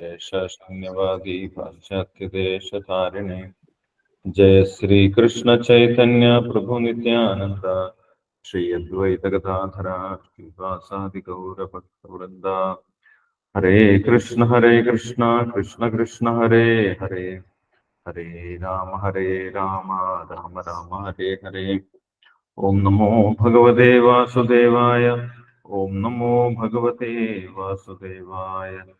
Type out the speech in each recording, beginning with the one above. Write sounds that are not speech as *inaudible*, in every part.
शेषशून्यवादी पाश्चात्यदेशतारिणे। जय श्री कृष्ण चैतन्य प्रभु नित्यानन्द। श्री अद्वैत गदाधरा श्रीवासादि गौरभक्तवृन्दा। हरे कृष्ण हरे कृष्ण कृष्ण कृष्ण, हरे हरे। हरे राम हरे राम राम राम, हरे हरे। ॐ नमो भगवते वासुदेवाय। ॐ नमो भगवते वासुदेवाय।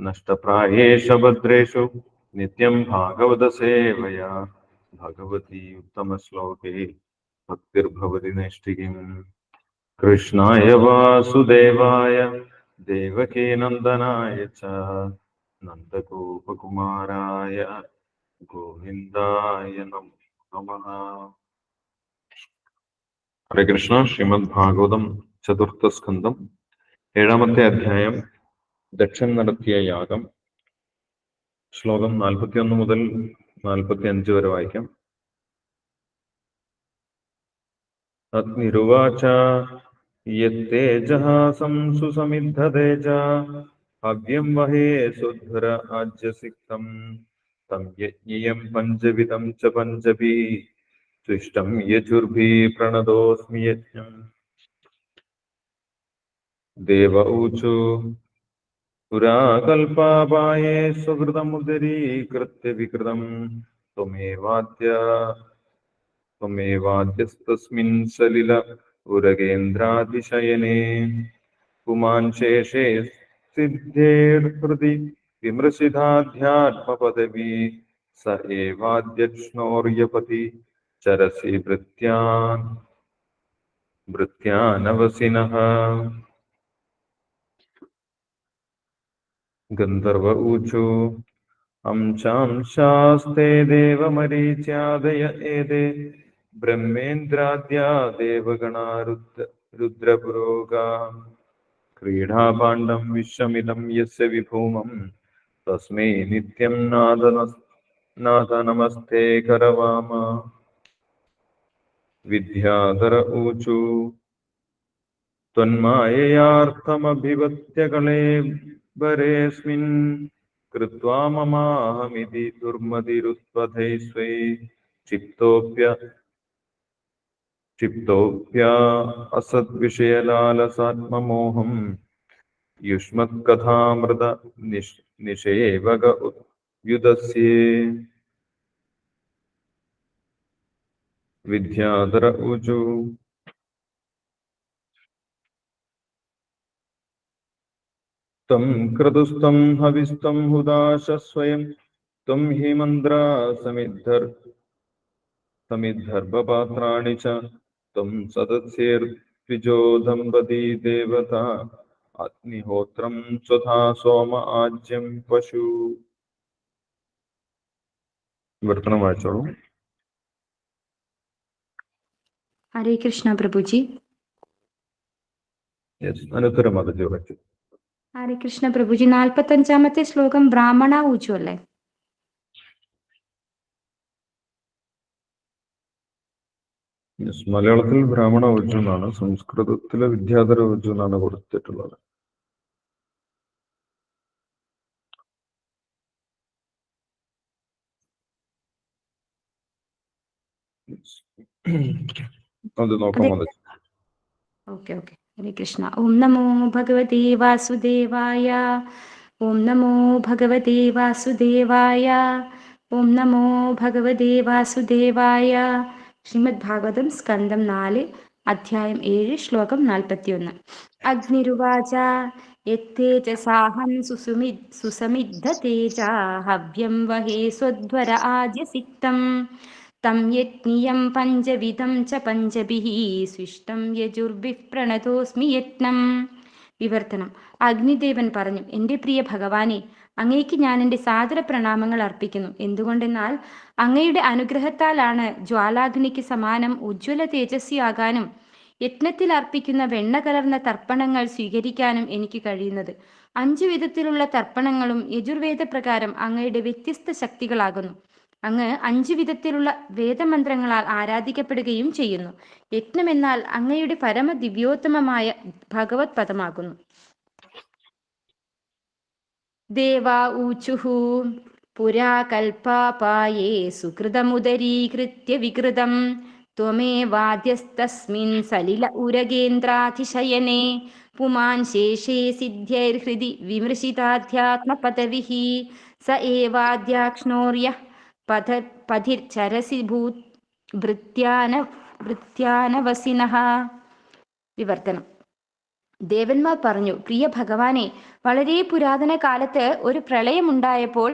नष्टप्रायेषु भद्रेषु नित्यं भागवतसेवया भगवती उत्तमश्लोके भक्तिर्भवति नैष्ठिकीम्। कृष्णाय वासुदेवाय, देवकी नन्दनाय च, नन्दगोपकुमाराय, गोविन्दाय नमः हरे कृष्ण, श्रीमद्भागवतं चतुर्थस्कन्दम् एडामते अध्यायम्। ദക്ഷൻ നടത്തിയ യാഗം ശ്ലോകം നാൽപ്പത്തിയൊന്ന് മുതൽ നാൽപ്പത്തി അഞ്ച് വരെ വായിക്കാം. അഗ്നിരുവാച യത്തേജഃ സംസു സമിദ്ധതേജ ഹവ്യം വഹേ സുധുര ആജ്യസിക്തം തം യജ്ഞം പഞ്ചവിധം ച പഞ്ചഭി തുഷ്ടം യജുർഭി പ്രണതോസ്മി യജ്ഞം. ദേവ ഊചു पुराकल्पापाये सुकृतमुदरीकृत्य विकृतम्। त्वमेवाद्य, त्वमेवाद्यस्तस्मिन् सलिल उरगेन्द्रातिशयने। पुमाञ्शेषे सिद्धेर्हृदि विमृशिताध्यात्मपदवी स एवाद्यक्ष्णोर्यपति चरसि भृत्यान् भृत्यानवसिनः ഗന്ധർവ ഊച്ചു. അംശാംശാസ്തേ ദേവമരീച്യാദയ ഏതേ? ബ്രഹ്മേന്ദ്രാദ്യാ ദേവഗണാ രുദ്ര രുദ്രപുരോഗാ. ക്രീഡാപാണ്ഡം വിശ്വമിതം യസ്യ വിഭൂമം. തസ്മൈ നിത്യം നാദന നാഥ നമസ്തേ കരവാമ. വിദ്യാധര ഊച്ചു. ത്വന്മായയാർത്ഥമഭിവത്യകളെ कृत्वा ममाहमिति दुर्मतिरुत्पथैस्वै क्षिप्तोऽप्य क्षिप्तोऽप्या असद्विषयलालसात्ममोहम् युष्मत्कथामृत निषेवग युदस्ये विद्याधर ऊचु तम क्रतुस्तं हविस्तं हुदाश स्वयं तम हि मन्द्रा समिद्धर् समिद्धर्भपात्राणि च देवता अग्निहोत्रं स्वथा सोम आज्यं पशु। वाचो हरे कृष्ण प्रभुजी। Yes, ഹരേ കൃഷ്ണ പ്രഭുജി നാൽപ്പത്തഞ്ചാമത്തെ ശ്ലോകം ബ്രാഹ്മണ ഊച്ചു അല്ലേ മലയാളത്തിൽ ബ്രാഹ്മണ ഊജു എന്നാണ് സംസ്കൃതത്തിലെ വിദ്യാധര ഊജു എന്നാണ് കൊടുത്തിട്ടുള്ളത്. *clears throat* അത് നോക്കാം ഓക്കെ ഓക്കെ. ഹരേ കൃഷ്ണ. ഓം നമോ ഭഗവതി വാസുദേവായ. ഓം നമോ ഭഗവതി വാസുദേവായ. ഓം നമോ ഭഗവതി വാസുദേവായ. ശ്രീമദ് ഭാഗവതം സ്കന്ധം നാല് അധ്യായം ഏഴ് ശ്ലോകം നാൽപ്പത്തിയൊന്ന്. അഗ്നിരുവാച യത്തേജസാഹം സുസുമി സുസമിദ്ധ തേജ ഹവ്യം വഹേ സ്വധ്വര ആദ്യസിക്തം. തം യജ്ഞിയം പഞ്ചവിധം ച പഞ്ചഭി സ്വിഷ്ടം യജുർഭിः പ്രണതോസ്മി യജ്ഞം വിവർത്തനം. അഗ്നിദേവൻ പറഞ്ഞു എന്റെ പ്രിയ ഭഗവാനെ അങ്ങേക്ക് ഞാൻ എന്റെ സാദര പ്രണാമങ്ങൾ അർപ്പിക്കുന്നു. എന്തുകൊണ്ടെന്നാൽ അങ്ങയുടെ അനുഗ്രഹത്താലാണ് ജ്വാലാഗ്നിക്ക് സമാനം ഉജ്ജ്വല തേജസ്വിയാകാനും യജ്ഞത്തിൽ അർപ്പിക്കുന്ന വെണ്ണ കലർന്ന തർപ്പണങ്ങൾ സ്വീകരിക്കാനും എനിക്ക് കഴിയുന്നത്. അഞ്ചു വിധത്തിലുള്ള തർപ്പണങ്ങളും യജുർവേദ പ്രകാരം അങ്ങയുടെ വ്യത്യസ്ത ശക്തികളാകുന്നു. അങ്ങ് അഞ്ചു വിധത്തിലുള്ള വേദമന്ത്രങ്ങളാൽ ആരാധിക്കപ്പെടുകയും ചെയ്യുന്നു. യജ്ഞം എന്നാൽ അങ്ങയുടെ പരമ ദിവ്യോത്തമമായ ഭഗവത് പദമാകുന്നു ദേവാ ഊച്ചുഹു പുരാ കൽപ്പാപായേ സുഹൃതമുദരീകൃത്യ വികൃതം. ത്വമേവാദ്യസ്തസ്മിൻ സലില ഉരഗേന്ദ്രാതിശയനെ പുമാൻ ശേഷേ സിദ്ധ്യൈർഹൃദി വിമൃശിതാധ്യാത്മപദവിഃ സ ഏവാദ്യാക്ഷ്ണോര്യ പഥ പഥിർചരസി ഭൂത് ഭൃത്യാന ഭൃത്യാനവസിന വിവർത്തനം. ദേവന്മാർ പറഞ്ഞു പ്രിയ ഭഗവാനെ വളരെ പുരാതന കാലത്ത് ഒരു പ്രളയമുണ്ടായപ്പോൾ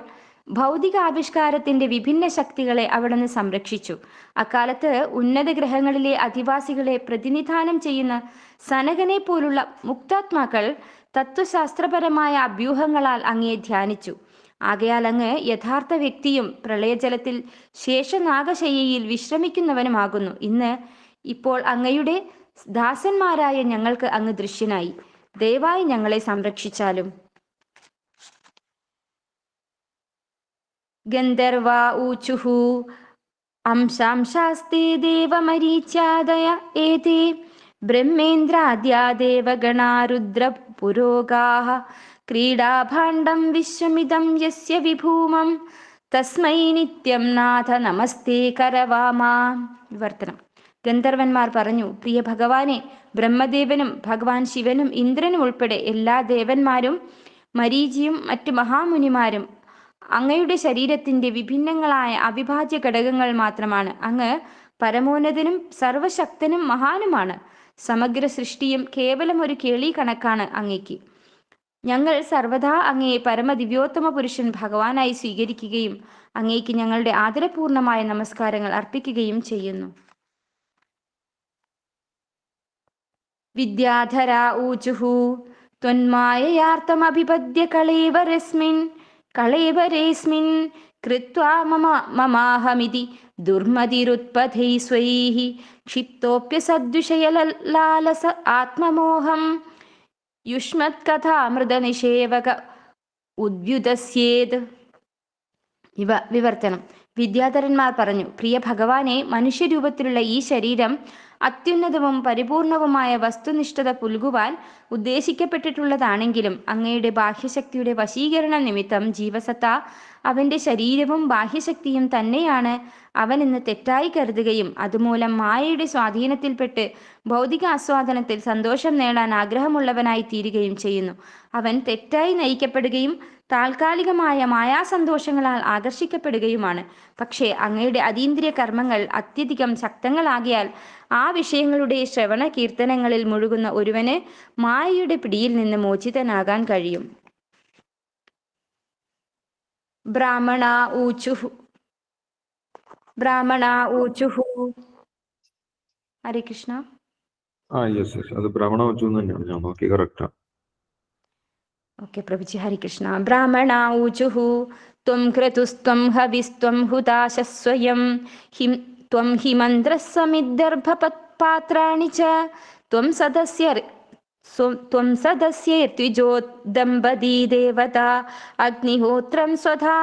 ഭൗതിക ആവിഷ്കാരത്തിന്റെ വിഭിന്ന ശക്തികളെ അവിടുന്ന് സംരക്ഷിച്ചു. അക്കാലത്ത് ഉന്നത ഗ്രഹങ്ങളിലെ അധിവാസികളെ പ്രതിനിധാനം ചെയ്യുന്ന സനകനെ പോലുള്ള മുക്താത്മാക്കൾ തത്വശാസ്ത്രപരമായ അഭ്യൂഹങ്ങളാൽ അങ്ങേ ധ്യാനിച്ചു. ആകയാൽ അങ്ങ് യഥാർത്ഥ വ്യക്തിയും പ്രളയജലത്തിൽ ശേഷനാഗശയ്യയിൽ വിശ്രമിക്കുന്നവനുമാകുന്നു. ഇന്ന് ഇപ്പോൾ അങ്ങയുടെ ദാസന്മാരായ ഞങ്ങൾക്ക് അങ്ങ് ദൃശ്യനായി. ദയവായി ഞങ്ങളെ സംരക്ഷിച്ചാലും. ഗന്ധർവ ഊചുഹു ദേവമരീച്യാദയ ഏതേ. ബ്രഹ്മേന്ദ്രാദ്യാ ദേവഗണാരുദ്ര പുരോഗാഃ ക്രീഡാഭാണ്ഡം विश्वमिदं യസ്യ വിഭൂമം തസ്മൈ നിത്യം നാഥ നമസ്തേ കരവാമാ വിവർത്തനം ഗന്ധർവന്മാർ പറഞ്ഞു പ്രിയ ഭഗവാനെ ബ്രഹ്മദേവനും ഭഗവാൻ ശിവനും ഇന്ദ്രനും ഉൾപ്പെടെ എല്ലാ ദേവന്മാരും മരീചിയും മറ്റു മഹാമുനിമാരും അങ്ങയുടെ ശരീരത്തിന്റെ വിഭിന്നങ്ങളായ അവിഭാജ്യ ഘടകങ്ങൾ മാത്രമാണ്. അങ്ങ് പരമോന്നതനും സർവശക്തനും മഹാനുമാണ്. സമഗ്ര സൃഷ്ടിയും കേവലം ഒരു കേളി കണക്കാണ് അങ്ങയ്ക്ക് ഞങ്ങൾ സർവദാ അങ്ങയെ പരമദിവ്യോത്തമ പുരുഷൻ ഭഗവാനായി സ്വീകരിക്കുകയും അങ്ങേക്ക് ഞങ്ങളുടെ ആദരപൂർണമായ നമസ്കാരങ്ങൾ അർപ്പിക്കുകയും ചെയ്യുന്നു. വിദ്യാധര ഊചുഹു ത്വന്മായയാർത്ഥമഭിപദ്യ കളേവരസ്മിൻ കളേവരേസ്മിൻ കൃത്വാ മമ മമാഹമിതി ദുർമതിരുത്പഥൈ സ്വൈഹി ക്ഷിപ്തോപ്യ സദ്വിഷയലാലസ ആത്മമോഹം യുഷ്മത്കഥാമൃതനിഷേവക ഉദ്യുതസ്യേത് ഇവ വിവർത്തനം. വിദ്യാധരന്മാർ പറഞ്ഞു പ്രിയ ഭഗവാനെ മനുഷ്യരൂപത്തിലുള്ള ഈ ശരീരം അത്യുന്നതവും പരിപൂർണവുമായ വസ്തുനിഷ്ഠത പുൽകുവാൻ ഉദ്ദേശിക്കപ്പെട്ടിട്ടുള്ളതാണെങ്കിലും അങ്ങയുടെ ബാഹ്യശക്തിയുടെ വശീകരണ നിമിത്തം ജീവസത്ത അവന്റെ ശരീരവും ബാഹ്യശക്തിയും തന്നെയാണ് അവൻ ഇന്ന് തെറ്റായി കരുതുകയും അതുമൂലം മായയുടെ സ്വാധീനത്തിൽപ്പെട്ട് ഭൗതിക ആസ്വാദനത്തിൽ സന്തോഷം നേടാൻ ആഗ്രഹമുള്ളവനായി തീരുകയും ചെയ്യുന്നു. അവൻ തെറ്റായി നയിക്കപ്പെടുകയും താൽക്കാലികമായ മായാസന്തോഷങ്ങളാൽ ആകർഷിക്കപ്പെടുകയുമാണ്. പക്ഷേ അങ്ങയുടെ അതീന്ദ്രിയ കർമ്മങ്ങൾ അത്യധികം ശക്തങ്ങളാകിയാൽ ആ വിഷയങ്ങളുടെ ശ്രവണ കീർത്തനങ്ങളിൽ മുഴുകുന്ന ഒരുവന് മായയുടെ പിടിയിൽ നിന്ന് മോചിതനാകാൻ കഴിയും. ബ്രാഹ്മണ ഊച്ചുഹു ബ്രാഹ്മണ ഊച്ചുഹു. ഹരേ കൃഷ്ണ. ആ യെസ് യെസ് അത് ബ്രാഹ്മണ ഊച്ചു തന്നെയാണ്. ഞാൻ നോക്കി കറക്റ്റാ ഓക്കെ പ്രഭുജി ഹരികൃഷ്ണ ബ്രാഹ്മണ ഊചുഹു ത്വം ക്രതുസ്ത്വം ഹവിസ്ത്വം ഹുതാശസ്വയം ഹിം ത്വം ഹിമന്ത്രസ്വമിദ്ദർഭപത്പാത്രാണി ച. ത്വം സദസ്യ ത്വം സദസ്യേർദ്വിജോദമ്പതി ദേവത അഗ്നിഹോത്രം സ്വധാ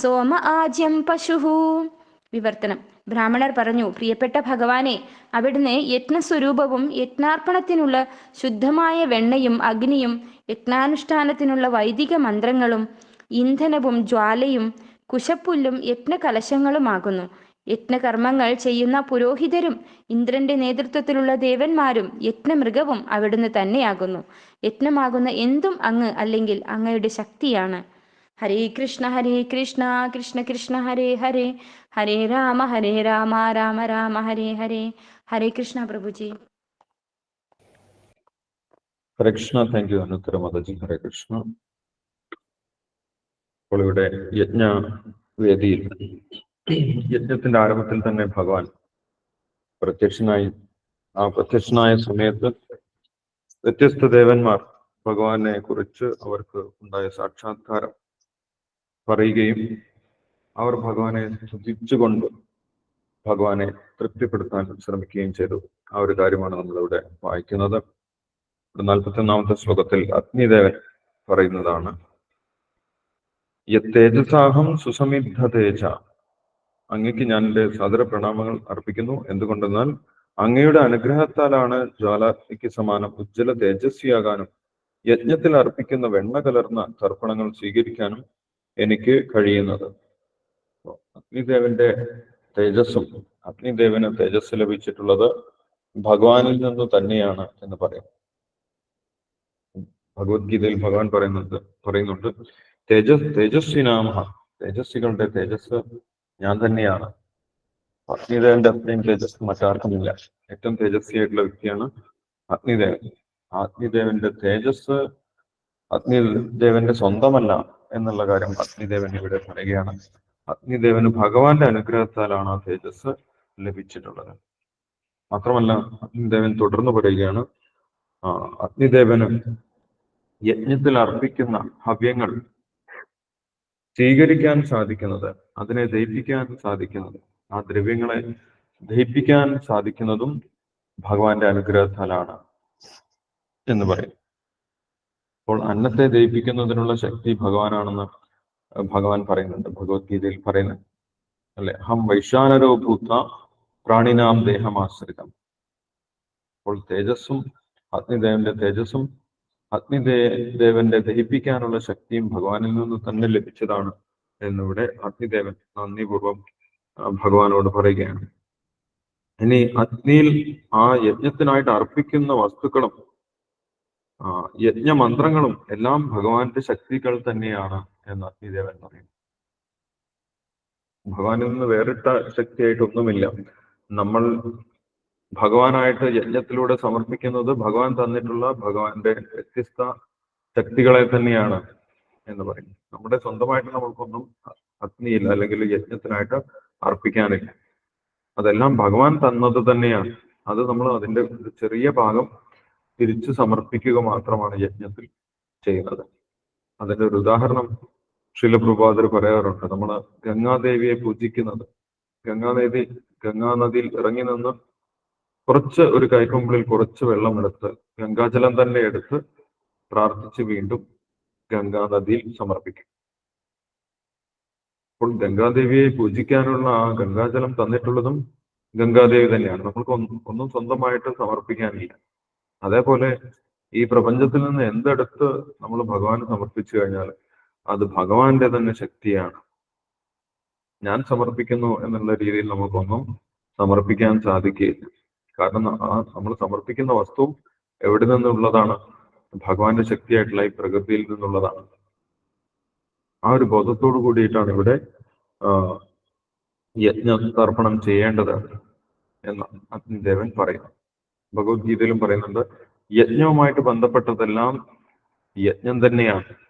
സോമ ആജ്യം പശുഃ വിവർത്തനം. ബ്രാഹ്മണർ പറഞ്ഞു പ്രിയപ്പെട്ട ഭഗവാനെ അവിടുന്ന് യജ്ഞസ്വരൂപവും യജ്ഞാർപ്പണത്തിനുള്ള ശുദ്ധമായ വെണ്ണയും അഗ്നിയും യജ്ഞാനുഷ്ഠാനത്തിനുള്ള വൈദിക മന്ത്രങ്ങളും ഇന്ധനവും ജ്വാലയും കുശപ്പുല്ലും യജ്ഞകലശങ്ങളുമാകുന്നു യജ്ഞകർമ്മങ്ങൾ ചെയ്യുന്ന പുരോഹിതരും ഇന്ദ്രന്റെ നേതൃത്വത്തിലുള്ള ദേവന്മാരും യജ്ഞമൃഗവും അവിടുന്ന് തന്നെയാകുന്നു. യജ്ഞമാകുന്ന എന്തും അങ്ങ് അല്ലെങ്കിൽ അങ്ങയുടെ ശക്തിയാണ്. ഹരേ കൃഷ്ണ ഹരേ കൃഷ്ണ കൃഷ്ണ കൃഷ്ണ ഹരേ ഹരേ ഹരേ രാമ ഹരേ രാമ രാമ രാമ ഹരേ ഹരേ. ഹരേ കൃഷ്ണ പ്രഭുജി. ഹരേ കൃഷ്ണ താങ്ക് യു അനുത്തര മാതാജി. ഹരേ കൃഷ്ണ. അപ്പോൾ ഇവിടെ യജ്ഞ വേദിയിൽ യജ്ഞത്തിന്റെ ആരംഭത്തിൽ തന്നെ ഭഗവാൻ പ്രത്യക്ഷനായി ആ പ്രത്യക്ഷനായ സമയത്ത് വ്യത്യസ്ത ദേവന്മാർ ഭഗവാനെ കുറിച്ച് അവർക്ക് ഉണ്ടായ സാക്ഷാത്കാരം പറയുകയും അവർ ഭഗവാനെ സ്തുതിച്ചുകൊണ്ട് ഭഗവാനെ തൃപ്തിപ്പെടുത്താൻ ശ്രമിക്കുകയും ചെയ്തു. ആ ഒരു കാര്യമാണ് നമ്മളിവിടെ വായിക്കുന്നത്. നാൽപ്പത്തി ഒന്നാമത്തെ ശ്ലോകത്തിൽ അഗ്നിദേവൻ പറയുന്നതാണ് യത്തേജസാഹം സുസമിദ്ധ തേജ അങ്ങയ്ക്ക് ഞാൻ എന്റെ സാദര പ്രണാമങ്ങൾ അർപ്പിക്കുന്നു. എന്തുകൊണ്ടെന്നാൽ അങ്ങയുടെ അനുഗ്രഹത്താലാണ് ജ്വാലയ്ക്ക് സമാനം ഉജ്ജ്വല തേജസ്വിയാകാനും യജ്ഞത്തിൽ അർപ്പിക്കുന്ന വെണ്ണ കലർന്ന തർപ്പണങ്ങൾ സ്വീകരിക്കാനും എനിക്ക് കഴിയുന്നത്. അഗ്നിദേവന്റെ തേജസ്സും അഗ്നിദേവന് തേജസ് ലഭിച്ചിട്ടുള്ളത് ഭഗവാനിൽ നിന്ന് തന്നെയാണ് എന്ന് പറയും. ഭഗവത്ഗീതയിൽ ഭഗവാൻ പറയുന്നത് പറയുന്നുണ്ട് തേജസ് തേജസ്വിനാമ തേജസ്വികളുടെ തേജസ് ഞാൻ തന്നെയാണ്. അഗ്നിദേവന്റെ അത്രയും തേജസ് മറ്റാർക്കുമില്ല. ഏറ്റവും തേജസ്വിയായിട്ടുള്ള വ്യക്തിയാണ് അഗ്നിദേവൻ. അഗ്നിദേവന്റെ തേജസ് അഗ്നിദേവന്റെ സ്വന്തമല്ല എന്നുള്ള കാര്യം അഗ്നിദേവൻ ഇവിടെ പറയുകയാണ്. അഗ്നിദേവന് ഭഗവാന്റെ അനുഗ്രഹത്താലാണ് ആ തേജസ് ലഭിച്ചിട്ടുള്ളത്. മാത്രമല്ല അഗ്നിദേവൻ തുടർന്ന് പറയുകയാണ് അഗ്നിദേവന് യജ്ഞത്തിൽ അർപ്പിക്കുന്ന ഹവ്യങ്ങൾ സ്വീകരിക്കാൻ സാധിക്കുന്നത് അതിനെ ദയിപ്പിക്കാൻ സാധിക്കുന്നത് ആ ദ്രവ്യങ്ങളെ ദഹിപ്പിക്കാൻ സാധിക്കുന്നതും ഭഗവാന്റെ അനുഗ്രഹത്താലാണ് എന്ന് പറയും. അപ്പോൾ അന്നത്തെ ദഹിപ്പിക്കുന്നതിനുള്ള ശക്തി ഭഗവാനാണെന്ന് ഭഗവാൻ പറയുന്നുണ്ട് ഭഗവത്ഗീതയിൽ പറയുന്നത്. അല്ലെ? ഹം വൈശാനരോ ഭൂത പ്രാണിനാം ദേഹമാശ്രിതം അപ്പോൾ തേജസ്സും അഗ്നിദേവന്റെ തേജസ്സും അഗ്നിദേ ദേവന്റെ ദഹിപ്പിക്കാനുള്ള ശക്തിയും ഭഗവാനിൽ നിന്ന് തന്നെ ലഭിച്ചതാണ് എന്നിവിടെ അഗ്നിദേവൻ നന്ദിപൂർവം ഭഗവാനോട് പറയുകയാണ്. ഇനി അഗ്നിയിൽ ആ യജ്ഞത്തിനായിട്ട് അർപ്പിക്കുന്ന വസ്തുക്കളും യജ്ഞമന്ത്രങ്ങളും എല്ലാം ഭഗവാന്റെ ശക്തികൾ തന്നെയാണ്. എന്ന് അഗ്നിദേവൻ പറയുന്നു ഭഗവാനിൽ നിന്ന് വേറിട്ട ശക്തിയായിട്ടൊന്നുമില്ല. നമ്മൾ ഭഗവാനായിട്ട് യജ്ഞത്തിലൂടെ സമർപ്പിക്കുന്നത് ഭഗവാൻ തന്നിട്ടുള്ള ഭഗവാന്റെ വ്യത്യസ്ത ശക്തികളെ തന്നെയാണ് എന്ന് പറയും. നമ്മുടെ സ്വന്തമായിട്ട് നമ്മൾക്കൊന്നും അഗ്നിയില്ല അല്ലെങ്കിൽ യജ്ഞത്തിനായിട്ട് അർപ്പിക്കാനില്ല. അതെല്ലാം ഭഗവാൻ തന്നത് തന്നെയാണ്. അത് നമ്മൾ അതിന്റെ ഒരു ചെറിയ ഭാഗം തിരിച്ചു സമർപ്പിക്കുക മാത്രമാണ് യജ്ഞത്തിൽ ചെയ്യുന്നത്. അതിന്റെ ഒരു ഉദാഹരണം ശിലപ്രഭാതർ പറയാറുണ്ട് നമ്മൾ ഗംഗാദേവിയെ പൂജിക്കുന്നത്. ഗംഗാദേവി ഗംഗാനദിയിൽ ഇറങ്ങി നിന്ന് കുറച്ച് ഒരു കൈക്കൊമ്പിളിൽ കുറച്ച് വെള്ളം എടുത്ത് ഗംഗാജലം തന്നെ എടുത്ത് പ്രാർത്ഥിച്ച് വീണ്ടും ഗംഗാനദിയിൽ സമർപ്പിക്കും. അപ്പോൾ ഗംഗാദേവിയെ പൂജിക്കാനുള്ള ആ ഗംഗാജലം തന്നിട്ടുള്ളതും ഗംഗാദേവി തന്നെയാണ്. നമ്മൾക്ക് ഒന്നും സ്വന്തമായിട്ട് സമർപ്പിക്കാനില്ല. അതേപോലെ ഈ പ്രപഞ്ചത്തിൽ നിന്ന് എന്തെടുത്ത് നമ്മൾ ഭഗവാന് സമർപ്പിച്ചു കഴിഞ്ഞാൽ അത് ഭഗവാന്റെ തന്നെ ശക്തിയാണ്. ഞാൻ സമർപ്പിക്കുന്നു എന്നുള്ള രീതിയിൽ നമുക്കൊന്നും സമർപ്പിക്കാൻ സാധിക്കുകയില്ല. കാരണം ആ നമ്മൾ സമർപ്പിക്കുന്ന വസ്തു എവിടെ നിന്നുള്ളതാണ്? ഭഗവാന്റെ ശക്തിയായിട്ടുള്ള ഈ പ്രകൃതിയിൽ നിന്നുള്ളതാണ്. ആ ഒരു ബോധത്തോടു കൂടിയിട്ടാണ് ഇവിടെ ആ, യജ്ഞ തർപ്പണം ചെയ്യേണ്ടത് എന്ന് അഗ്നിദേവൻ പറയുന്നു. ഭഗവത്ഗീതയിലും പറയുന്നുണ്ട് യജ്ഞവുമായിട്ട് ബന്ധപ്പെട്ടതെല്ലാം യജ്ഞം തന്നെയാണ്.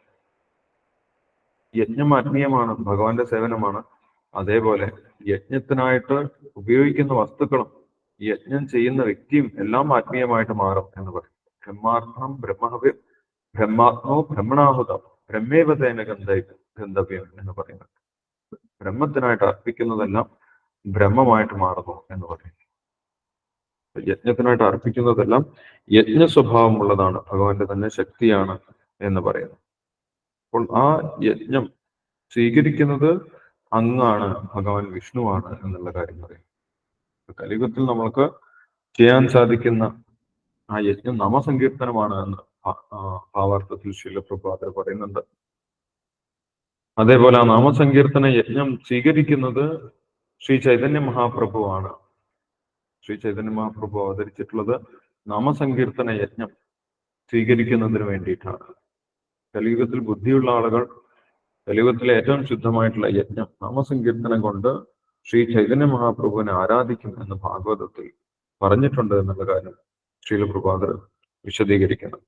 യജ്ഞം ആത്മീയമാണ് ഭഗവാന്റെ സേവനമാണ്. അതേപോലെ യജ്ഞത്തിനായിട്ട് ഉപയോഗിക്കുന്ന വസ്തുക്കളും യജ്ഞം ചെയ്യുന്ന വ്യക്തിയും എല്ലാം ആത്മീയമായിട്ട് മാറും എന്ന് പറയും. ബ്രഹ്മാർത്ഥം ബ്രഹ്മഹവ്യം ബ്രഹ്മാത്മോ ബ്രഹ്മണാഹുതം ബ്രഹ്മേവതേന ഗന്ധ ഗന്ധവ്യം എന്ന് പറയുന്നത്. ബ്രഹ്മത്തിനായിട്ട് അർപ്പിക്കുന്നതെല്ലാം ബ്രഹ്മമായിട്ട് മാറുന്നു എന്ന് പറയും. യജ്ഞത്തിനായിട്ട് അർപ്പിക്കുന്നതെല്ലാം യജ്ഞ സ്വഭാവമുള്ളതാണ് ഭഗവാന്റെ തന്നെ ശക്തിയാണ് എന്ന് പറയുന്നു. അപ്പോൾ ആ യജ്ഞം സ്വീകരിക്കുന്നത് അങ്ങാണ് ഭഗവാൻ വിഷ്ണുവാണ് എന്നുള്ള കാര്യം പറയും. കലിയുഗത്തിൽ നമ്മൾക്ക് ചെയ്യാൻ സാധിക്കുന്ന ആ യജ്ഞം നാമസങ്കീർത്തനമാണ് എന്ന് ഭാവാർത്ഥത്തിൽ ശീലപ്രഭാതർ പറയുന്നുണ്ട്. അതേപോലെ ആ നാമസങ്കീർത്തന യജ്ഞം സ്വീകരിക്കുന്നത് ശ്രീ ചൈതന്യ മഹാപ്രഭുവാണ്. ശ്രീ ചൈതന്യ മഹാപ്രഭു അവതരിച്ചിട്ടുള്ളത് നാമസങ്കീർത്തന യജ്ഞം സ്വീകരിക്കുന്നതിന് വേണ്ടിയിട്ടാണ്. കലിയുഗത്തിൽ ബുദ്ധിയുള്ള ആളുകൾ കലിയുഗത്തിലെ ഏറ്റവും ശുദ്ധമായിട്ടുള്ള യജ്ഞം നാമസങ്കീർത്തനം കൊണ്ട് ശ്രീ ചൈതന്യ മഹാപ്രഭുവിനെ ആരാധിക്കും എന്ന് ഭാഗവതത്തിൽ പറഞ്ഞിട്ടുണ്ട് എന്നുള്ള കാര്യം ശ്രീലപ്രഭാതർ വിശദീകരിക്കണം.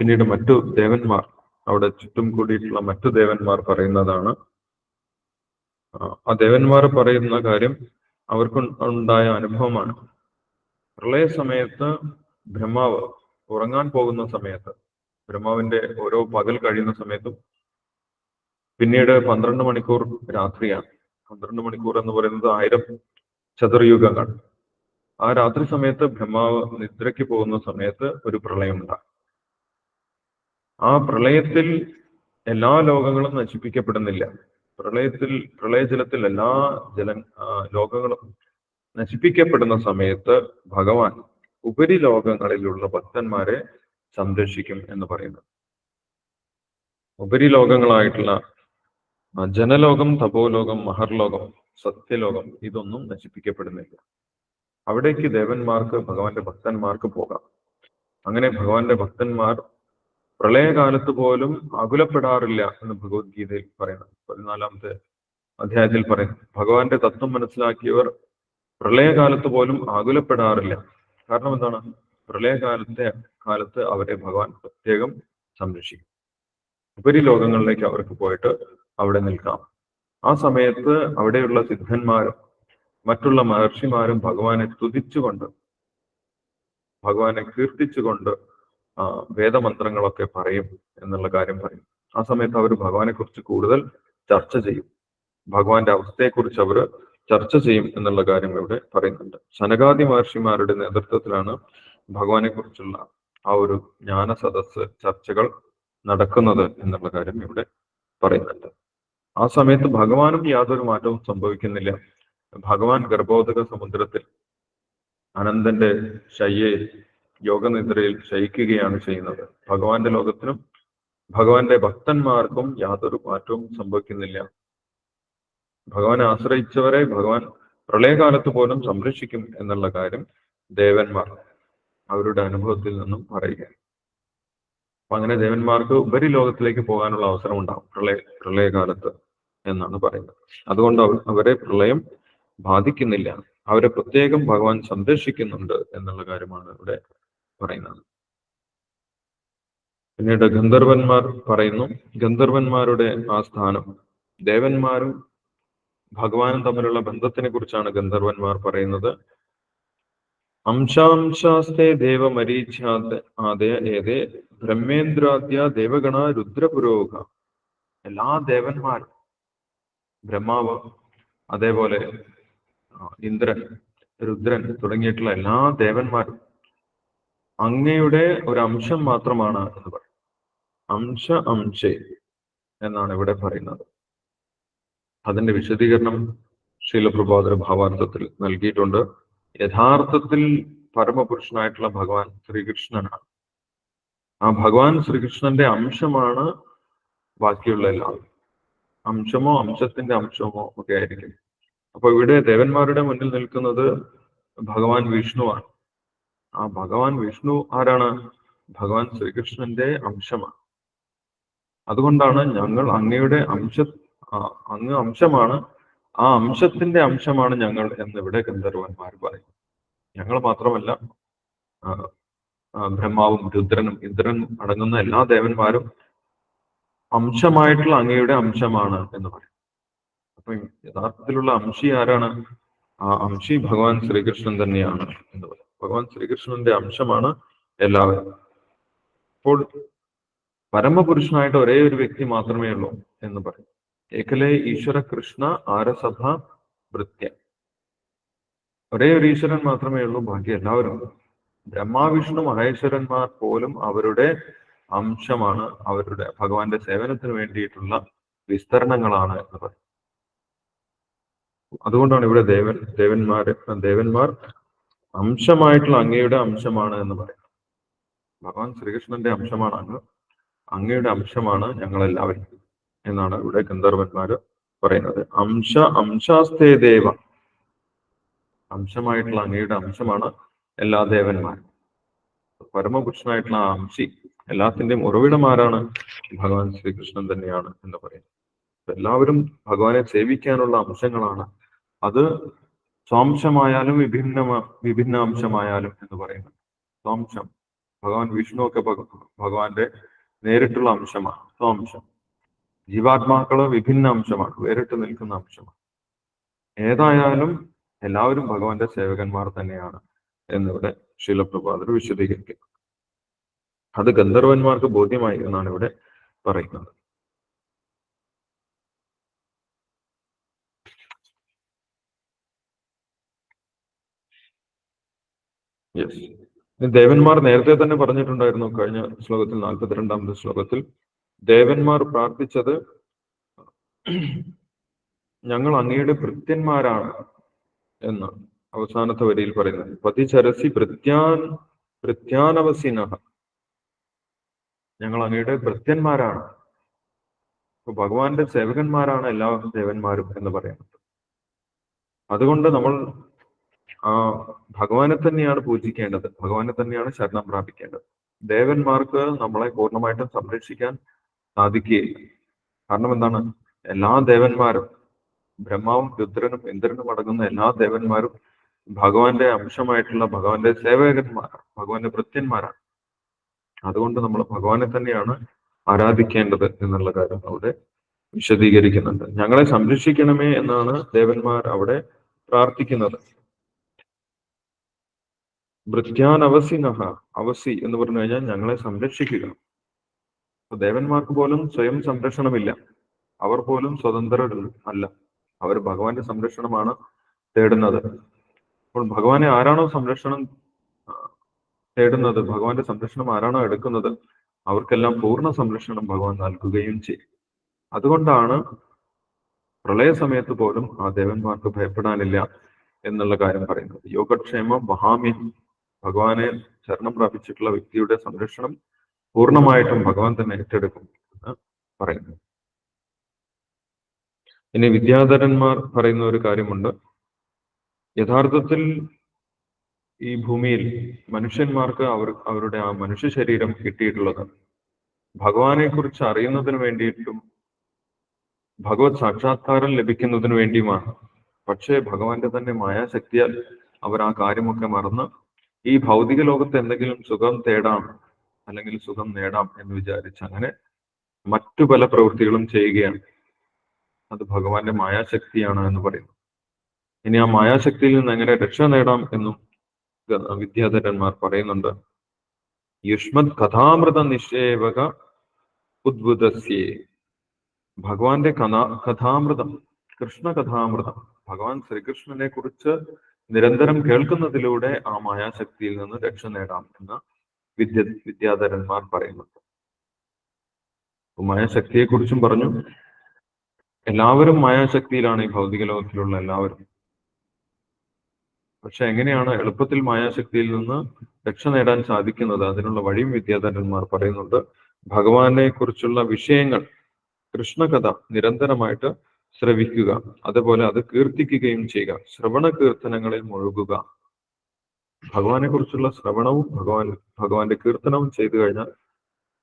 പിന്നീട് മറ്റു ദേവന്മാർ അവിടെ ചുറ്റും കൂടിയിട്ടുള്ള മറ്റു ദേവന്മാർ പറയുന്നതാണ് ആ ദേവന്മാർ പറയുന്ന കാര്യം അവർക്ക് ഉണ്ടായ അനുഭവമാണ്. പ്രളയ സമയത്ത് ബ്രഹ്മാവ് ഉറങ്ങാൻ പോകുന്ന സമയത്ത് ബ്രഹ്മാവിന്റെ ഓരോ പകൽ കഴിയുന്ന സമയത്തും പിന്നീട് പന്ത്രണ്ട് മണിക്കൂർ രാത്രിയാണ്. പന്ത്രണ്ട് മണിക്കൂർ എന്ന് പറയുന്നത് ആയിരം ചതുർയുഗങ്ങൾ. ആ രാത്രി സമയത്ത് ബ്രഹ്മാവ് നിദ്രയ്ക്ക് പോകുന്ന സമയത്ത് ഒരു പ്രളയം ഉണ്ടാകും. ആ പ്രളയത്തിൽ എല്ലാ ലോകങ്ങളും നശിപ്പിക്കപ്പെടുന്നില്ല. പ്രളയത്തിൽ പ്രളയജലത്തിൽ എല്ലാ ജല ലോകങ്ങളും നശിപ്പിക്കപ്പെടുന്ന സമയത്ത് ഭഗവാൻ ഉപരിലോകങ്ങളിലുള്ള ഭക്തന്മാരെ സംരക്ഷിക്കും എന്ന് പറയുന്നത്. ഉപരിലോകങ്ങളായിട്ടുള്ള ജനലോകം തപോലോകം മഹർലോകം സത്യലോകം ഇതൊന്നും നശിപ്പിക്കപ്പെടുന്നില്ല. അവിടേക്ക് ദേവന്മാർക്ക് ഭഗവാന്റെ ഭക്തന്മാർക്ക് പോകാം. അങ്ങനെ ഭഗവാന്റെ ഭക്തന്മാർ പ്രളയകാലത്ത് പോലും അകുലപ്പെടാറില്ല എന്ന് ഭഗവത്ഗീതയിൽ പറയുന്നു. പതിനാലാമത്തെ അധ്യായത്തിൽ പറയുന്നു. ഭഗവാന്റെ തത്വം മനസ്സിലാക്കിയവർ പ്രളയകാലത്ത് പോലും ആകുലപ്പെടാറില്ല കാരണം എന്താണ്? പ്രളയകാലത്തെ കാലത്ത് അവരെ ഭഗവാൻ പ്രത്യേകം സംരക്ഷിക്കും. ഉപരിലോകങ്ങളിലേക്ക് അവർക്ക് പോയിട്ട് അവിടെ നിൽക്കാം. ആ സമയത്ത് അവിടെയുള്ള സിദ്ധന്മാരും മറ്റുള്ള മഹർഷിമാരും ഭഗവാനെ സ്തുതിച്ചുകൊണ്ട് ഭഗവാനെ കീർത്തിച്ചുകൊണ്ട് വേദമന്ത്രങ്ങളൊക്കെ പറയും എന്നുള്ള കാര്യം പറയും. ആ സമയത്ത് അവർ ഭഗവാനെ കുറിച്ച് കൂടുതൽ ചർച്ച ചെയ്യും. ഭഗവാന്റെ അവസ്ഥയെക്കുറിച്ച് അവർ ചർച്ച ചെയ്യും എന്നുള്ള കാര്യം ഇവിടെ പറയുന്നുണ്ട്. സനകാദി മഹർഷിമാരുടെ നേതൃത്വത്തിലാണ് ഭഗവാനെ കുറിച്ചുള്ള ആ ഒരു ജ്ഞാന സദസ് ചർച്ചകൾ നടക്കുന്നത് എന്നുള്ള കാര്യം ഇവിടെ പറയുന്നുണ്ട്. ആ സമയത്ത് ഭഗവാനും യാതൊരു മാറ്റവും സംഭവിക്കുന്നില്ല. ഭഗവാൻ ഗർഭോദക സമുദ്രത്തിൽ അനന്തന്റെ ശയ്യെ യോഗനിദ്രയിൽ ശയിക്കുകയാണ് ചെയ്യുന്നത്. ഭഗവാന്റെ ലോകത്തിനും ഭഗവാന്റെ ഭക്തന്മാർക്കും യാതൊരു മാറ്റവും സംഭവിക്കുന്നില്ല. ഭഗവാനെ ആശ്രയിച്ചവരെ ഭഗവാൻ പ്രളയകാലത്ത് പോലും സംരക്ഷിക്കും എന്നുള്ള കാര്യം ദേവന്മാർ അവരുടെ അനുഭവത്തിൽ നിന്നും പറയുക അപ്പൊ അങ്ങനെ ദേവന്മാർക്ക് ഉപരിലോകത്തിലേക്ക് പോകാനുള്ള അവസരം ഉണ്ടാവും പ്രളയ പ്രളയകാലത്ത് എന്നാണ് പറയുന്നത്. അതുകൊണ്ട് അവരെ പ്രളയം ബാധിക്കുന്നില്ല. അവരെ പ്രത്യേകം ഭഗവാൻ സംരക്ഷിക്കുന്നുണ്ട് എന്നുള്ള കാര്യമാണ് ഇവിടെ പറയുന്നത്. പിന്നീട് ഗന്ധർവന്മാർ പറയുന്നു ഗന്ധർവന്മാരുടെ ആ സ്ഥാനം. ദേവന്മാരും ഭഗവാനും തമ്മിലുള്ള ബന്ധത്തിനെ കുറിച്ചാണ് ഗന്ധർവന്മാർ പറയുന്നത്. അംശാംശാസ്തേ ദേവമരീച്യാദ ആദയ ഏതേ ബ്രഹ്മേന്ദ്രാദ്യ ദേവഗണ രുദ്രപുരോഗ. എല്ലാ ദേവന്മാരും ബ്രഹ്മാവ് അതേപോലെ ഇന്ദ്രൻ രുദ്രൻ തുടങ്ങിയിട്ടുള്ള എല്ലാ ദേവന്മാരും അങ്ങയുടെ ഒരു അംശം മാത്രമാണ് എന്ന് പറയും. അംശ അംശേ എന്നാണ് ഇവിടെ പറയുന്നത്. അതിന്റെ വിശദീകരണം ശീലപ്രഭാതര ഭാവാർത്ഥത്തിൽ നൽകിയിട്ടുണ്ട്. യഥാർത്ഥത്തിൽ പരമപുരുഷനായിട്ടുള്ള ഭഗവാൻ ശ്രീകൃഷ്ണനാണ്. ആ ഭഗവാൻ ശ്രീകൃഷ്ണന്റെ അംശമാണ് ബാക്കിയുള്ള എല്ലാം. അംശമോ അംശത്തിന്റെ അംശമോ ഒക്കെ ആയിരിക്കും. അപ്പൊ ഇവിടെ ദേവന്മാരുടെ മുന്നിൽ നിൽക്കുന്നത് ഭഗവാൻ വിഷ്ണുവാണ്. ആ ഭഗവാൻ വിഷ്ണു ആരാണ്? ഭഗവാൻ ശ്രീകൃഷ്ണന്റെ അംശമാണ്. അതുകൊണ്ടാണ് ഞങ്ങൾ അങ്ങയുടെ അംശ അങ്ങ് അംശമാണ് ആ അംശത്തിന്റെ അംശമാണ് ഞങ്ങൾ എന്ന് എന്നിവിടെ ഗന്ധർവന്മാർ പറയും. ഞങ്ങൾ മാത്രമല്ല ബ്രഹ്മാവും രുദ്രനും ഇന്ദ്രനും അടങ്ങുന്ന എല്ലാ ദേവന്മാരും അംശമായിട്ടുള്ള അങ്ങയുടെ അംശമാണ് എന്ന് പറയും. അപ്പൊ യഥാർത്ഥത്തിലുള്ള അംശി ആരാണ്? ആ അംശി ഭഗവാൻ ശ്രീകൃഷ്ണൻ തന്നെയാണ് എന്ന് പറയും. ഭഗവാൻ ശ്രീകൃഷ്ണന്റെ അംശമാണ് എല്ലാവരും. അപ്പോൾ പരമപുരുഷനായിട്ട് ഒരേ ഒരു വ്യക്തി മാത്രമേ ഉള്ളൂ എന്ന് പറയും. ഏകലേ ഈശ്വര കൃഷ്ണ ആരസഭ വൃത്യ ഒരേ ഒരു ഈശ്വരൻ മാത്രമേ ഉള്ളൂ ബാക്കി എല്ലാവരും. ബ്രഹ്മാവിഷ്ണു മഹേശ്വരന്മാർ പോലും അവരുടെ അംശമാണ് അവരുടെ ഭഗവാന്റെ സേവനത്തിന് വേണ്ടിയിട്ടുള്ള വിസ്തരണങ്ങളാണ് എന്ന് പറയും. അതുകൊണ്ടാണ് ഇവിടെ ദേവൻ ദേവന്മാര് ദേവന്മാർ അംശമായിട്ടുള്ള അങ്ങയുടെ അംശമാണ് എന്ന് പറയുന്നത്. ഭഗവാൻ ശ്രീകൃഷ്ണന്റെ അംശമാണ് അങ്ങ് അങ്ങയുടെ അംശമാണ് ഞങ്ങളെല്ലാവരും. എന്നാണ് ഇവിടെ ഗന്ധർവന്മാര് പറയുന്നത്. അംശ അംശാസ്തേ ദേവ. അംശമായിട്ടുള്ള അങ്ങയുടെ അംശമാണ് എല്ലാ ദേവന്മാരും. പരമപുരുഷനായിട്ടുള്ള ആ അംശി എല്ലാത്തിന്റെയും ഉറവിടമാരാണ് ഭഗവാൻ ശ്രീകൃഷ്ണൻ തന്നെയാണ് എന്ന് പറയുന്നത് എല്ലാവരും ഭഗവാനെ സേവിക്കാനുള്ള അംശങ്ങളാണ്. അത് സ്വാംശമായാലും വിഭിന്ന വിഭിന്ന അംശമായാലും എന്ന് പറയുന്നത് സ്വാംശം. ഭഗവാൻ വിഷ്ണു ഒക്കെ ഭഗ- ഭഗവാന്റെ നേരിട്ടുള്ള അംശമാണ്. സ്വാംശം. ജീവാത്മാക്കൾ വിഭിന്ന അംശമാണ് വേറിട്ട് നിൽക്കുന്ന അംശമാണ്. ഏതായാലും എല്ലാവരും ഭഗവാന്റെ സേവകന്മാർ തന്നെയാണ് എന്നിവിടെ ശീലപ്രഭാതർ വിശദീകരിക്കുന്നു അത് ഗന്ധർവന്മാർക്ക് ബോധ്യമായി എന്നാണ് ഇവിടെ പറയുന്നത്. യെസ് ദേവന്മാർ നേരത്തെ തന്നെ പറഞ്ഞിട്ടുണ്ടായിരുന്നു കഴിഞ്ഞ ശ്ലോകത്തിൽ നാൽപ്പത്തിരണ്ടാമത്തെ ശ്ലോകത്തിൽ ദേവന്മാർ പ്രാർത്ഥിച്ചത് ഞങ്ങൾ അങ്ങയുടെ ഭൃത്യന്മാരാണ് എന്ന് അവസാനത്തെ വരിയിൽ പറയുന്നത്. പതിചരസി ഭൃത്യാൻ ഭൃത്യാനവസിനഹ. ഞങ്ങൾ അങ്ങയുടെ ഭൃത്യന്മാരാണ്. അപ്പൊ ഭഗവാന്റെ സേവകന്മാരാണ് എല്ലാ ദേവന്മാരും എന്ന് പറയുന്നത്. അതുകൊണ്ട് നമ്മൾ ആ ഭഗവാനെ തന്നെയാണ് പൂജിക്കേണ്ടത്. ഭഗവാനെ തന്നെയാണ് ശരണം പ്രാപിക്കേണ്ടത്. ദേവന്മാർക്ക് നമ്മളെ പൂർണമായിട്ടും സംരക്ഷിക്കാൻ സാധിക്കുകയില്ല. കാരണം എന്താണ് എല്ലാ ദേവന്മാരും ബ്രഹ്മാവും രുദ്രനും ഇന്ദ്രനും അടങ്ങുന്ന എല്ലാ ദേവന്മാരും ഭഗവാന്റെ അംശമായിട്ടുള്ള ഭഗവാന്റെ സേവകന്മാരാണ് ഭഗവാന്റെ ഭൃത്യന്മാരാണ്. അതുകൊണ്ട് നമ്മൾ ഭഗവാനെ തന്നെയാണ് ആരാധിക്കേണ്ടത് എന്നുള്ള കാര്യം അവിടെ വിശദീകരിക്കുന്നുണ്ട്. ഞങ്ങളെ സംരക്ഷിക്കണമേ എന്നാണ് ദേവന്മാർ അവിടെ പ്രാർത്ഥിക്കുന്നത്. ഭൃത്യാൻ അവസിനഹ അവസി എന്ന് പറഞ്ഞു കഴിഞ്ഞാൽ ഞങ്ങളെ സംരക്ഷിക്കുക. ദേവന്മാർക്ക് പോലും സ്വയം സംരക്ഷണമില്ല. അവർ പോലും സ്വതന്ത്രർ അല്ല അവർ ഭഗവാന്റെ സംരക്ഷണമാണ് തേടുന്നത്. അപ്പോൾ ഭഗവാനെ ആരാണോ സംരക്ഷണം തേടുന്നത് ഭഗവാന്റെ സംരക്ഷണം ആരാണോ എടുക്കുന്നത് അവർക്കെല്ലാം പൂർണ സംരക്ഷണം ഭഗവാൻ നൽകുകയും ചെയ്യും. അതുകൊണ്ടാണ് പ്രളയ സമയത്ത് പോലും ആ ദേവന്മാർക്ക് ഭയപ്പെടാനില്ല എന്നുള്ള കാര്യം പറയുന്നത്. യോഗക്ഷേമം മഹാമ്യം ഭഗവാനെ ശരണം പ്രാപിച്ചിട്ടുള്ള വ്യക്തിയുടെ സംരക്ഷണം പൂർണമായിട്ടും ഭഗവാൻ തന്നെ ഏറ്റെടുക്കും എന്ന് പറയുന്നു. ഇനി വിദ്യാധരന്മാർ പറയുന്ന ഒരു കാര്യമുണ്ട്. യഥാർത്ഥത്തിൽ ഈ ഭൂമിയിൽ മനുഷ്യന്മാർക്ക് അവർ അവരുടെ ആ മനുഷ്യ ശരീരം കിട്ടിയിട്ടുള്ളത് ഭഗവാനെ കുറിച്ച് അറിയുന്നതിന് വേണ്ടിയിട്ടും ഭഗവത് സാക്ഷാത്കാരം ലഭിക്കുന്നതിന് വേണ്ടിയുമാണ്. പക്ഷേ ഭഗവാന്റെ തന്നെ മായാശക്തിയാൽ അവർ ആ കാര്യമൊക്കെ മറന്ന് ഈ ഭൗതിക ലോകത്ത് എന്തെങ്കിലും സുഖം തേടാം അല്ലെങ്കിൽ സുഖം നേടാം എന്ന് വിചാരിച്ച് അങ്ങനെ മറ്റു പല പ്രവൃത്തികളും ചെയ്യുകയാണ്. അത് ഭഗവാന്റെ മായാശക്തിയാണ് എന്ന് പറയുന്നു. ഇനി ആ മായാശക്തിയിൽ നിന്ന് എങ്ങനെ രക്ഷ നേടാം എന്നും വിദ്യാധരന്മാർ പറയുന്നുണ്ട്. യുഷ്മത് കഥാമൃത നിഷേവക ഉദ്ഭുതസ്യേ ഭഗവാന്റെ കഥാ കഥാമൃതം കൃഷ്ണ കഥാമൃതം. ഭഗവാൻ ശ്രീകൃഷ്ണനെ കുറിച്ച് നിരന്തരം കേൾക്കുന്നതിലൂടെ ആ മായാശക്തിയിൽ നിന്ന് രക്ഷ നേടാം എന്ന് വിദ്യ വിദ്യാധരന്മാർ പറയുന്നുണ്ട്. മായാശക്തിയെക്കുറിച്ചും മായാശക്തിയെ കുറിച്ചും പറഞ്ഞു. എല്ലാവരും മായാശക്തിയിലാണ് ഈ ഭൗതിക ലോകത്തിലുള്ള എല്ലാവരും. പക്ഷെ എങ്ങനെയാണ് എളുപ്പത്തിൽ മായാശക്തിയിൽ നിന്ന് രക്ഷ നേടാൻ സാധിക്കുന്നത്? അതിനുള്ള വഴിയും വിദ്യാധരന്മാർ പറയുന്നുണ്ട്. ഭഗവാനെ കുറിച്ചുള്ള വിഷയങ്ങൾ കൃഷ്ണകഥ നിരന്തരമായിട്ട് ശ്രവിക്കുക. അതുപോലെ അത് കീർത്തിക്കുകയും ചെയ്യുക. ശ്രവണ കീർത്തനങ്ങളിൽ മുഴുകുക. ഭഗവാനെ കുറിച്ചുള്ള ശ്രവണവും ഭഗവാൻ ഭഗവാന്റെ കീർത്തനവും ചെയ്തു കഴിഞ്ഞാൽ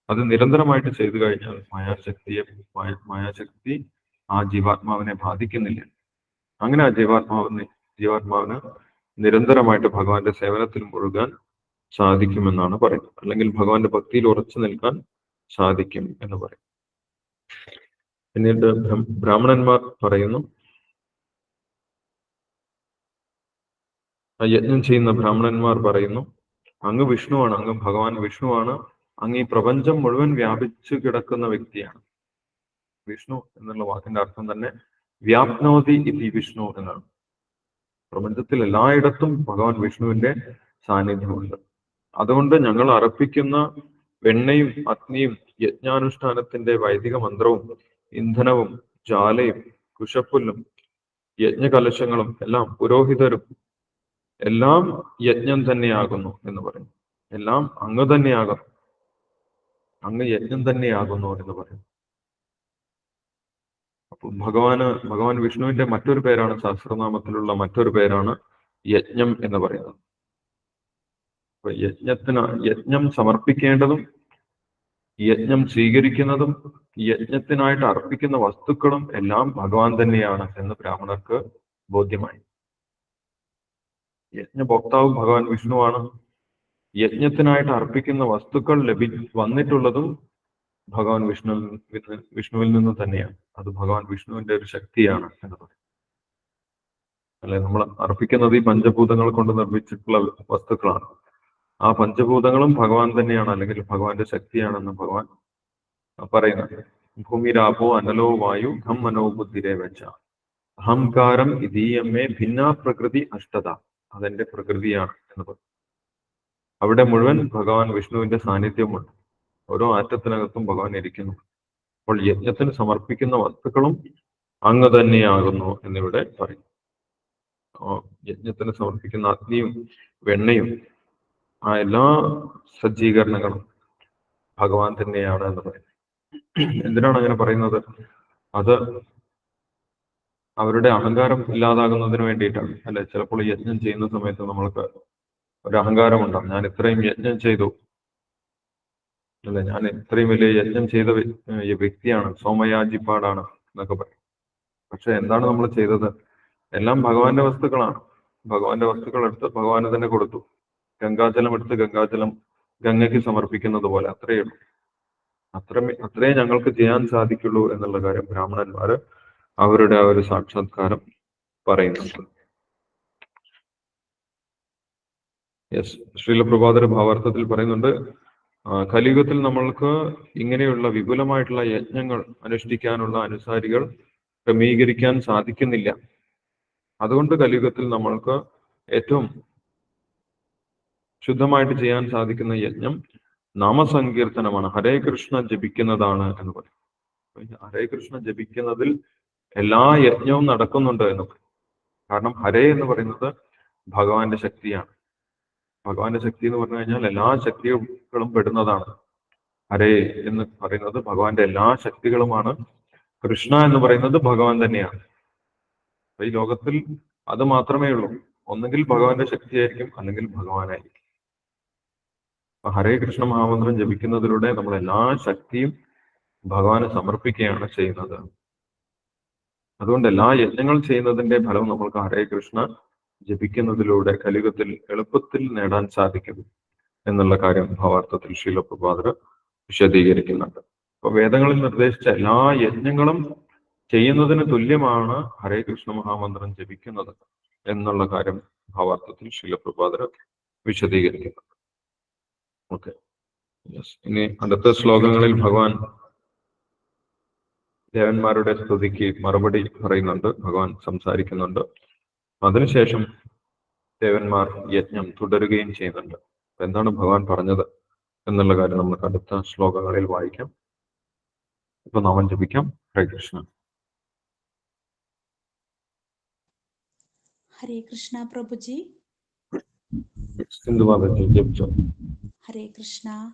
അത് നിരന്തരമായിട്ട് ചെയ്തു കഴിഞ്ഞാൽ മായാശക്തിയെ മായാശക്തി ആ ജീവാത്മാവിനെ ബാധിക്കുന്നില്ല. അങ്ങനെ ആ ജീവാത്മാവിന് ജീവാത്മാവിന് നിരന്തരമായിട്ട് ഭഗവാന്റെ സേവനത്തിൽ മുഴുകാൻ സാധിക്കുമെന്നാണ് പറയുന്നത്. അല്ലെങ്കിൽ ഭഗവാന്റെ ഭക്തിയിൽ ഉറച്ചു നിൽക്കാൻ സാധിക്കും എന്ന് പറയും. പിന്നീട് ബ്രഹ്മ- ബ്രാഹ്മണന്മാർ പറയുന്നു ആ യജ്ഞം ചെയ്യുന്ന ബ്രാഹ്മണന്മാർ പറയുന്നു അങ്ങ് വിഷ്ണുവാണ് അങ്ങ് ഭഗവാൻ വിഷ്ണുവാണ് അങ്ങ് ഈ പ്രപഞ്ചം മുഴുവൻ വ്യാപിച്ചു കിടക്കുന്ന വ്യക്തിയാണ്. വിഷ്ണു എന്നുള്ള വാക്കിന്റെ അർത്ഥം തന്നെ വ്യാപ്നോതി ഇതി വിഷ്ണു എന്നാണ്. പ്രപഞ്ചത്തിൽ എല്ലായിടത്തും ഭഗവാൻ വിഷ്ണുവിന്റെ സാന്നിധ്യമുണ്ട്. അതുകൊണ്ട് ഞങ്ങൾ അർപ്പിക്കുന്ന വെണ്ണയും അഗ്നിയും യജ്ഞാനുഷ്ഠാനത്തിന്റെ വൈദിക മന്ത്രവും ഇന്ധനവും ജാലയും കുശപ്പുല്ലും യജ്ഞകലശങ്ങളും എല്ലാം പുരോഹിതരും എല്ലാം യജ്ഞം തന്നെയാകുന്നു എന്ന് പറയും എല്ലാം അങ്ങ് തന്നെയാകുന്നു. അങ്ങ് യജ്ഞം തന്നെയാകുന്നു എന്ന് പറയും അപ്പൊ ഭഗവാന് ഭഗവാൻ വിഷ്ണുവിന്റെ മറ്റൊരു പേരാണ് സഹസ്രനാമത്തിലുള്ള മറ്റൊരു പേരാണ് യജ്ഞം എന്ന് പറയുന്നത്. അപ്പൊ യജ്ഞത്തിന് യജ്ഞം സമർപ്പിക്കേണ്ടതും യജ്ഞം സ്വീകരിക്കുന്നതും യജ്ഞത്തിനായിട്ട് അർപ്പിക്കുന്ന വസ്തുക്കളും എല്ലാം ഭഗവാൻ തന്നെയാണ് എന്ന് ബ്രാഹ്മണർക്ക് ബോധ്യമായി. യജ്ഞഭോക്താവ് ഭഗവാൻ വിഷ്ണുവാണ്. യജ്ഞത്തിനായിട്ട് അർപ്പിക്കുന്ന വസ്തുക്കൾ ലഭി വന്നിട്ടുള്ളതും ഭഗവാൻ വിഷ്ണു വിഷ്ണുവിൽ നിന്ന് തന്നെയാണ്. അത് ഭഗവാൻ വിഷ്ണുവിന്റെ ഒരു ശക്തിയാണ് എന്ന് പറയും അല്ലെ? നമ്മൾ അർപ്പിക്കുന്നത് ഈ പഞ്ചഭൂതങ്ങൾ കൊണ്ട് നിർമ്മിച്ചിട്ടുള്ള വസ്തുക്കളാണ്. ആ പഞ്ചഭൂതങ്ങളും ഭഗവാൻ തന്നെയാണ് അല്ലെങ്കിൽ ഭഗവാന്റെ ശക്തിയാണെന്ന് ഭഗവാൻ പറയുന്നത്. ഭൂമിരാപോ അനലോ വായു ഹം മനോ ബുദ്ധിരേ വെച്ച അഹംകാരം ഇതീയമ്മേ ഭിന്ന പ്രകൃതി അഷ്ടത. അതെന്റെ പ്രകൃതിയാണ് എന്ന് പറയും അവിടെ മുഴുവൻ ഭഗവാൻ വിഷ്ണുവിന്റെ സാന്നിധ്യമുണ്ട്. ഓരോ ആറ്റത്തിനകത്തും ഭഗവാൻ ഇരിക്കുന്നു. അപ്പോൾ യജ്ഞത്തിന് സമർപ്പിക്കുന്ന വസ്തുക്കളും അങ്ങ് തന്നെയാകുന്നു എന്നിവിടെ പറയും യജ്ഞത്തിന് സമർപ്പിക്കുന്ന അഗ്നിയും വെണ്ണയും ആ എല്ലാ സജ്ജീകരണങ്ങളും ഭഗവാൻ തന്നെയാണ് എന്ന് പറയുന്നത് എന്തിനാണ് അങ്ങനെ പറയുന്നത്? അത് അവരുടെ അഹങ്കാരം ഇല്ലാതാകുന്നതിന് വേണ്ടിയിട്ടാണ്. അല്ലെ ചിലപ്പോൾ യജ്ഞം ചെയ്യുന്ന സമയത്ത് നമ്മൾക്ക് ഒരു അഹങ്കാരം ഉണ്ടാകും ഞാൻ ഇത്രയും യജ്ഞം ചെയ്തു. അല്ലെ ഞാൻ ഇത്രയും വലിയ യജ്ഞം ചെയ്ത വ്യ- വ്യക്തിയാണ്. സോമയാജിപ്പാടാണ് എന്നൊക്കെ പറയും. പക്ഷെ എന്താണ് നമ്മൾ ചെയ്തത്? എല്ലാം ഭഗവാന്റെ വസ്തുക്കളാണ്. ഭഗവാന്റെ വസ്തുക്കൾ എടുത്ത് ഭഗവാന് തന്നെ കൊടുത്തു. ഗംഗാജലം എടുത്ത് ഗംഗാജലം ഗംഗയ്ക്ക് സമർപ്പിക്കുന്നത് പോലെ അത്രയേ ഉള്ളൂ. അത്രമേ അത്രേ ഞങ്ങൾക്ക് ചെയ്യാൻ സാധിക്കുള്ളൂ എന്നുള്ള കാര്യം ബ്രാഹ്മണന്മാര് അവരുടെ ആ ഒരു സാക്ഷാത്കാരം പറയുന്നുണ്ട്. യെസ് ശ്രീല ഭാവാർത്ഥത്തിൽ പറയുന്നുണ്ട് കലിയുഗത്തിൽ നമ്മൾക്ക് ഇങ്ങനെയുള്ള വിപുലമായിട്ടുള്ള യജ്ഞങ്ങൾ അനുഷ്ഠിക്കാനുള്ള അനുസാരികൾ ക്രമീകരിക്കാൻ സാധിക്കുന്നില്ല. അതുകൊണ്ട് കലിയുഗത്തിൽ നമ്മൾക്ക് ഏറ്റവും ശുദ്ധമായിട്ട് ചെയ്യാൻ സാധിക്കുന്ന യജ്ഞം നാമസങ്കീർത്തനമാണ്. ഹരേ കൃഷ്ണ ജപിക്കുന്നതാണ് എന്ന് പറയും. ഹരേ കൃഷ്ണ ജപിക്കുന്നതിൽ എല്ലാ യജ്ഞവും നടക്കുന്നുണ്ട് എന്ന് പറയും കാരണം ഹരേ എന്ന് പറയുന്നത് ഭഗവാന്റെ ശക്തിയാണ്. ഭഗവാന്റെ ശക്തി എന്ന് പറഞ്ഞു കഴിഞ്ഞാൽ എല്ലാ ശക്തികളും പെടുന്നതാണ്. ഹരേ എന്ന് പറയുന്നത് ഭഗവാന്റെ എല്ലാ ശക്തികളുമാണ്. കൃഷ്ണ എന്ന് പറയുന്നത് ഭഗവാൻ തന്നെയാണ്. അപ്പൊ ഈ ലോകത്തിൽ അത് മാത്രമേ ഉള്ളൂ. ഒന്നുകിൽ ഭഗവാന്റെ ശക്തിയായിരിക്കും അല്ലെങ്കിൽ ഭഗവാനായിരിക്കും. അപ്പൊ ഹരേ കൃഷ്ണ മഹാമന്ത്രം ജപിക്കുന്നതിലൂടെ നമ്മൾ എല്ലാ ശക്തിയും ഭഗവാന് സമർപ്പിക്കുകയാണ് ചെയ്യുന്നത്. അതുകൊണ്ട് എല്ലാ യജ്ഞങ്ങൾ ചെയ്യുന്നതിന്റെ ഫലം നമ്മൾക്ക് ഹരേ കൃഷ്ണ ജപിക്കുന്നതിലൂടെ കലിയുഗത്തിൽ എളുപ്പത്തിൽ നേടാൻ സാധിക്കും എന്നുള്ള കാര്യം ഭാവാർത്ഥത്തിൽ ശീലപ്രഭാതർ വിശദീകരിക്കുന്നുണ്ട്. അപ്പൊ വേദങ്ങളിൽ നിർദ്ദേശിച്ച എല്ലാ യജ്ഞങ്ങളും ചെയ്യുന്നതിന് തുല്യമാണ് ഹരേ കൃഷ്ണ മഹാമന്ത്രം ജപിക്കുന്നത് എന്നുള്ള കാര്യം ഭാവാർത്ഥത്തിൽ ശീലപ്രഭാതർ വിശദീകരിക്കുന്നുണ്ട്. ഓക്കെ. ഇനി അടുത്ത ശ്ലോകങ്ങളിൽ ഭഗവാൻ ദേവന്മാരുടെ സ്തുതിക്ക് മറുപടി പറയുന്നുണ്ട് ഭഗവാൻ സംസാരിക്കുന്നുണ്ട്. അതിനുശേഷം ദേവന്മാർ യജ്ഞം തുടരുകയും ചെയ്യുന്നുണ്ട്. എന്താണ് ഭഗവാൻ പറഞ്ഞത് എന്നുള്ള കാര്യം നമുക്ക് അടുത്ത ശ്ലോകങ്ങളിൽ വായിക്കാം. ഇപ്പൊ നാമം ജപിക്കാം. ഹരേ കൃഷ്ണ. ഹരേ കൃഷ്ണ പ്രഭുജി. ജപിച്ചോ. ഹരേ കൃഷ്ണ.